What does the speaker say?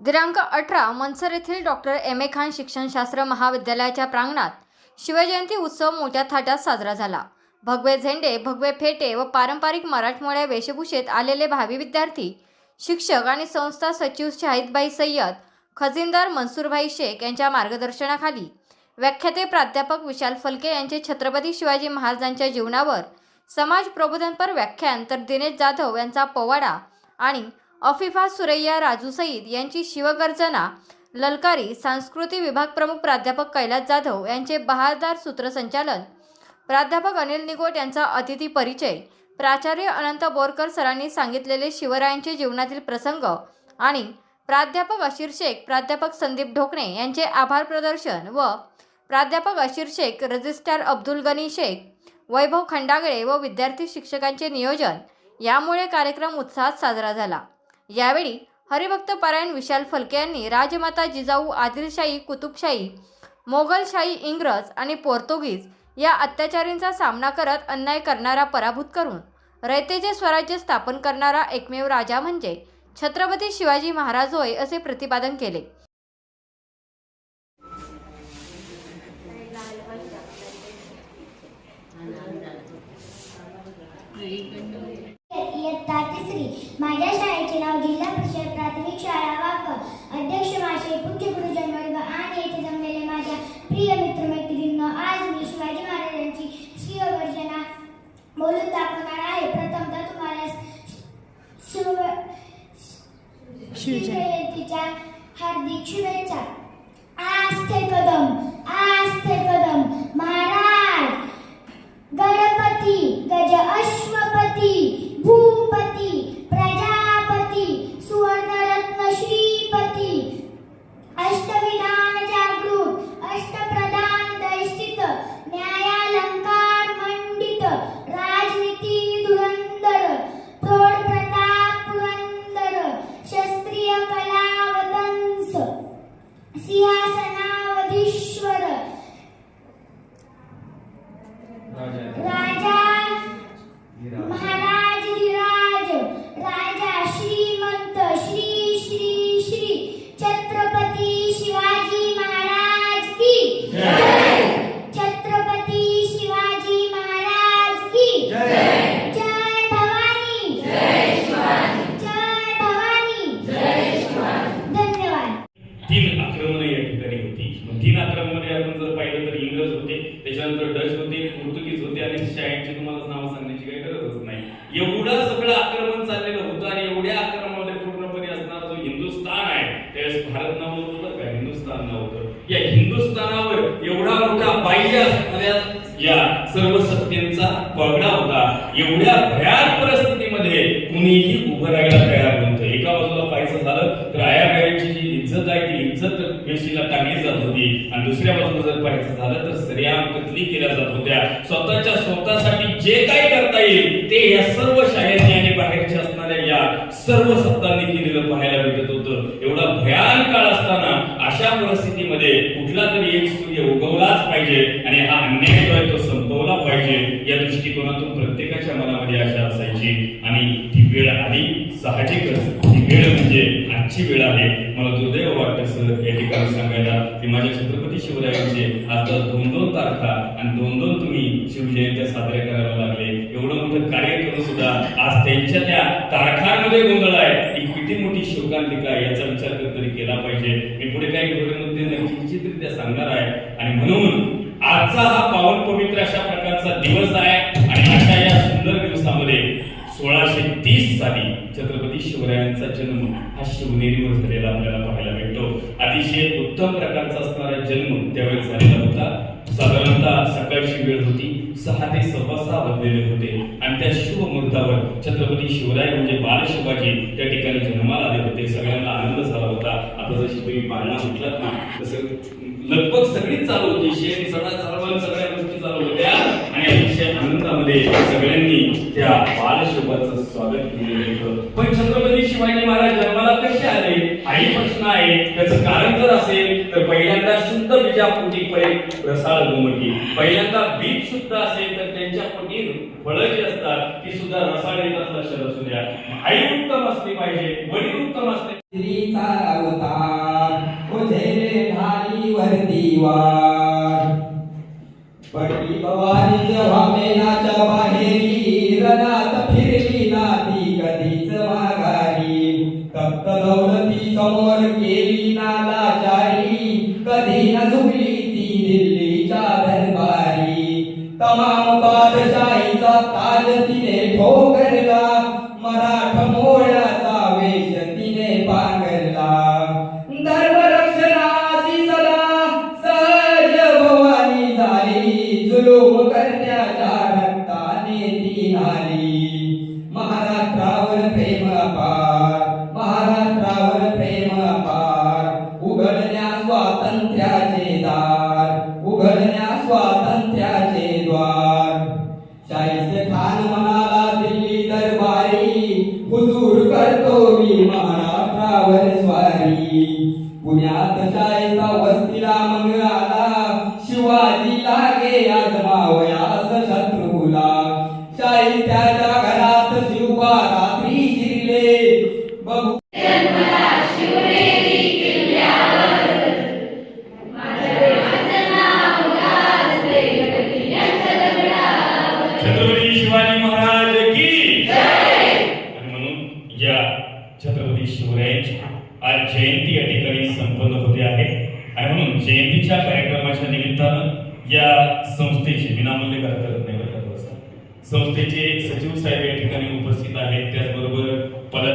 दिनांक अठरा मनसर येथील डॉक्टर एम ए खान शिक्षणशास्त्र महाविद्यालयाच्या प्रांगणात शिवजयंती उत्सव मोठ्या थाटात साजरा झाला. भगवे झेंडे भगवे फेटे व पारंपरिक मराठमोळ्या वेशभूषेत आलेले भावी विद्यार्थी शिक्षक आणि संस्था सचिव शाहिदबाई सय्यद खजिनदार मनसूरभाई शेख यांच्या मार्गदर्शनाखाली व्याख्याते प्राध्यापक विशाल फलके यांचे छत्रपती शिवाजी महाराजांच्या जीवनावर समाज प्रबोधनपर व्याख्यान तर दिनेश जाधव यांचा पोवाडा आणि अफिफा सुरैया राजू सईद यांची शिवगर्जना ललकारी सांस्कृतिक विभाग प्रमुख प्राध्यापक कैलास जाधव यांचे बहारदार सूत्रसंचालन प्राध्यापक अनिल निगोट यांचा अतिथी परिचय प्राचार्य अनंत बोरकर सरांनी सांगितलेले शिवरायांचे जीवनातील प्रसंग आणि प्राध्यापक अशीर शेख प्राध्यापक संदीप ढोकणे यांचे आभार प्रदर्शन व प्राध्यापक अशीर शेख रजिस्ट्रार अब्दुल गनी शेख वैभव खंडागळे व विद्यार्थी शिक्षकांचे नियोजन यामुळे कार्यक्रम उत्साहात साजरा झाला. यावेळी हरिभक्त पारायण विशाल फलके यांनी राजमाता जिजाऊ आदिलशाही कुतुबशाही मोगलशाही इंग्रज आणि पोर्तुगीज या अत्याचारींचा सामना करत अन्याय करणारा पराभूत करून रयतेचे स्वराज्य स्थापन करणारा एकमेव राजा म्हणजे छत्रपती शिवाजी महाराज होय असे प्रतिपादन केले. माझ्या शाळेचे नाव जिल्हा परिषद प्राथमिक शाळा वाकड. अध्यक्ष माशे पूज्य गुरुजन वर्ग आणि येथे जमलेले माझ्या प्रिय मित्रमैत्रिणींनो आज मी शिवाजी महाराजांची शिवगर्जना बोलून दाखवणार आहे. प्रथमतः तुम्हाला शिव शिवजयंतीच्या हार्दिक शुभेच्छा. आस्थे कदम आस्थे कदम महाराज गणपती छत्रपती शिवाजी महाराज की? छत्रपती शिवाजी महाराज की? जय! भवानी! जय भवानी! धन्यवाद. तीन आक्रमणं या ठिकाणी होती. मग तीन आक्रमणामध्ये आपण जर पाहिलं तर इंग्रज होते त्याच्यानंतर डच होते पोर्तुगीज होते आणि शाळेची तुम्हाला नाव सांगण्याची काही गरजच नाही एवढं सगळं आक्रमण चाललेलं होतं आणि एवढ्या आक्रमणामध्ये पूर्णपणे असणारा जो हिंदुस्थान आहे त्यावेळेस भारत नाव नव्हतं का हिंदुस्थान नाव होतं या हिंदुस्थानावर एवढा मोठा बाह्य असणाऱ्या या सर्व सत्तेचा पगडा होता. एवढ्या भयात परिस्थितीमध्ये कुणीही उभं राहायला तयार नव्हतं. एका बाजूला पाहायचं झालं तर आयाबाईची जी इज्जत आहे ती इज्जत वेशीला टाकली जात होती. आणि दुसऱ्या बाजूला जर पाहायचं झालं तर स्त्रिया कतली केल्या जात होत्या. स्वतःच्या स्वतःसाठी जे काही करता येईल ते या सर्व शाळांनी आणि बाहेरच्या असणाऱ्या या सर्व सत्तांनी केलेलं पाहायला भेटत होतं. एवढा भयान काळ असताना अशा परिस्थितीमध्ये कुठला तरी एक सूर्य उगवलाच पाहिजे आणि हा अन्याय जो आहे तो संपवला पाहिजे या दृष्टिकोनातून प्रत्येकाच्या मनामध्ये आशा असायची आणि ती वेळ आली. साहजिकच ही वेळ म्हणजे आजची वेळ आहे. मला दुर्दैव वाटतं सर या ठिकाणी सांगायला की माझ्या छत्रपती शिवरायांचे आता दोन दोन तारखा आणि दोन दोन तुम्ही शिवजयंत्या साजऱ्या करायला लागले. एवढं मोठं कार्य करून सुद्धा आज त्यांच्या त्या तारखांमध्ये गोंधळ आहे. ही किती मोठी शोकांतिका याचा विचार तरी केला पाहिजे. मी पुढे काही थोडे मुद्दे निश्चितरित्या सांगणार आहे. आणि म्हणून आजचा हा पावन पवित्र अशा प्रकारचा दिवस आहे आणि अशा या सुंदर दिवसामध्ये सोळाशे तीस साली छत्रपती शिवरायांचा जन्म हा शिवनेरीवर झालेला आपल्याला पाहायला भेटतो. अतिशय उत्तम प्रकारचा असणारा जन्म त्यावेळेस झालेला होता. साधारणतः सकाळची वेळ होती. सहा ते सव्वा सहा वाजलेले होते. आणि त्या शुभ मुहूर्तावर छत्रपती शिवराय म्हणजे बालशिवाजी त्या ठिकाणी जन्माला आले होते. सगळ्यांना आनंद झाला होता. आता जशी तुम्ही पाळणा म्हटलात ना तसं लगभग सगळीच चालू होती. शेण सगळा सर्व सगळ्या गोष्टी चालू होत्या. आणि अतिशय आनंदामध्ये सगळ्यांनी त्या बालशोभाचं स्वागत केलेलं होतं. पण छत्रपती शिवाजी महाराज जन्माला कसे आले? हाही प्रश्न आहे. त्याचं कारण जर असेल तर पहिल्यांदा शुद्ध बीजा पोटी पै रसाळ गोमटी पहिल्यांदा बीज शुद्ध असेल तर त्यांच्या पोटी फळं जी असतात ती सुद्धा रसाळ येतात लक्षात असू द्या आई उत्तम असली पाहिजे वडील उत्तम असले स्त्रीचा अवतार वार पटली भवानी जेव्हा मेनाच्या बाहेरी रणात फिरली ना ती कधीच माघारी. तप्त दौलती समोर केली ना लाचारी कधी न झुकली ती दिल्लीच्या दरबारी. तमाम बादशाहीचा ताज तिने नाही पुण्यात शाळेचा वस्तीला मग आला शिवाजी लागे आज आजमावयास शत्रूला. शाहिस्त्याच्या घरात शिवबा संपन्न होते आहे. आणि म्हणून जयंतीच्या कार्यक्रमाच्या निमित्तानं या संस्थेचे विनामूल्य करत नाही संस्थेचे सचिव साहेब या ठिकाणी उपस्थित आहेत. त्याचबरोबर